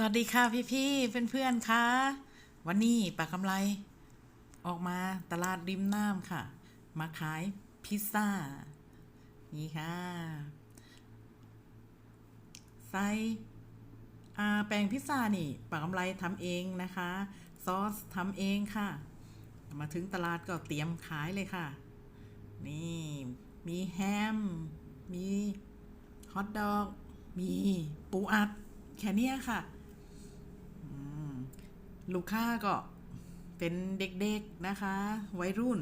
สวัสดีค่ะพี่พี่เพื่อนเพื่อนคะวันนี้ปากกำไร ออกมาตลาดริมน้ำค่ะ มาขายพิซซ่า นี่ค่ะใส่อ่าแป้งพิซซ่านี่ปากกำไรทำเองนะคะ ซอสทำเองค่ะ มาถึงตลาดก็เตรียมขายเลยค่ะ นี่ มีแฮม มีฮอทดอก มีปูอัดแค่เนี้ยค่ะ ลูกค้าก็เป็นเด็กๆนะคะ วัยรุ่น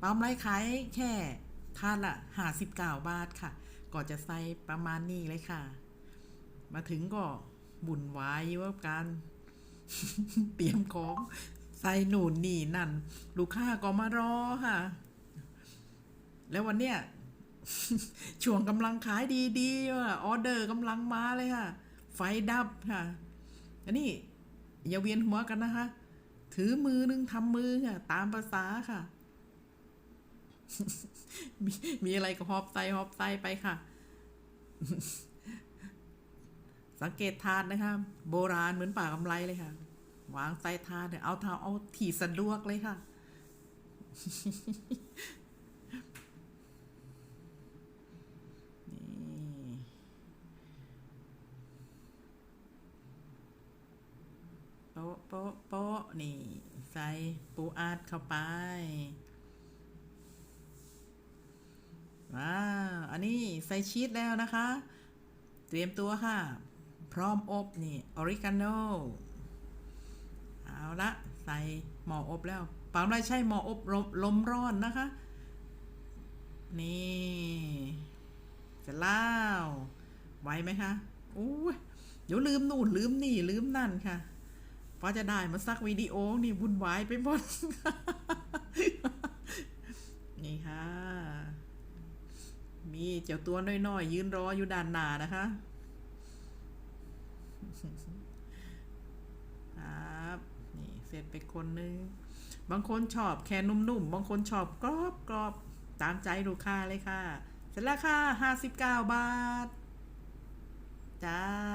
ปั๊มไรขายแค่ท่านละห้าสิบเก้าบาทค่ะ ก็จะใส่ประมาณนี้เลยค่ะ มาถึงก็บุ่นวายอยู่กับการเตรียมของใส่หนูนนี่นั่น ลูกค้าก็มารอค่ะ แล้ววันเนี้ยช่วงกำลังขายดีๆว่าออเดอร์กำลังมาเลยค่ะ ไฟดับค่ะอันนี้ อย่าเวียนหัวกันนะคะ ถือมือนึงทำมือค่ะ ตามภาษาค่ะ มีมีอะไรก็หอบใส่หอบใส่ไปค่ะ สังเกตทานนะคะ โบราณเหมือนป่ากำไรเลยค่ะ วางใส่ทานเนี่ยเอาเท้าเอาถี่สะดวกเลยค่ะ นี่ โป๊ะโป๊ะนี่ ใส่ปูอัดเข้าไป ว้าว อันนี้ใส่ชีสแล้วนะคะ เตรียมตัวค่ะ พร้อมอบนี่ออริกาโนเอาละใส่หม้ออบแล้วปามไรใช่หม้ออบลมลมร้อนนะคะ นี่เสร็จแล้วไหวไหมคะอู้ยเดี๋ยวลืมนู่นลืมนี่ลืมนั่นค่ะ พอจะได้มาสักวิดีโอนี่วุ่นวายไปหมดนี่ค่ะ มีเจ้าตัวน้อยๆยืนรออยู่ด้านหน้านะคะครับนี่เสร็จไปคนนึง บางคนชอบแค่นุ่มๆ บางคนชอบกรอบกรอบตามใจลูกค้าเลยค่ะ เสร็จแล้วค่ะ59บาท จ้า